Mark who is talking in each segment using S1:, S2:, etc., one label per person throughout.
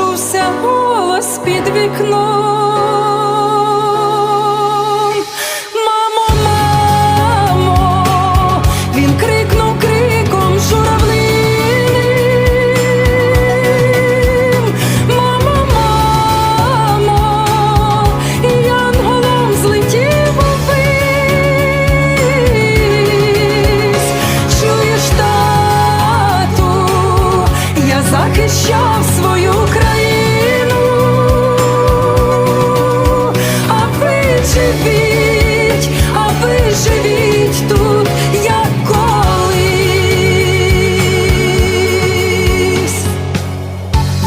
S1: почувся голос під вікном. Мамо, мамо, він крикнув криком журавлиним. Мамо, мамо, і янголом злетів увись. Чуєш, тату, я захищав свою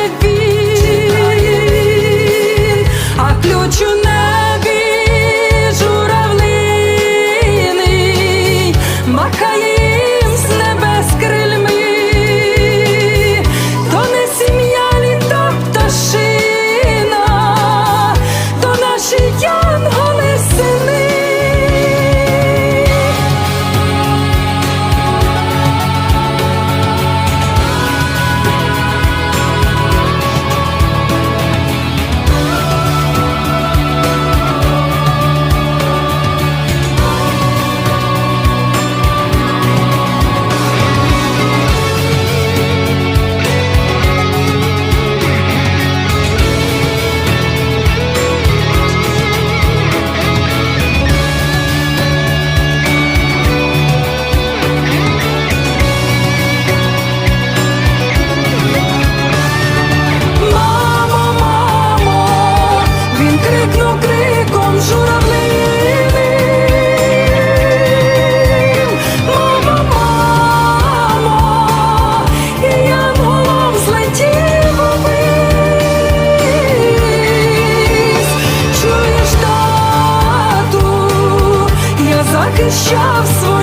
S1: чекає він, Чуєш, тату, я захищав свою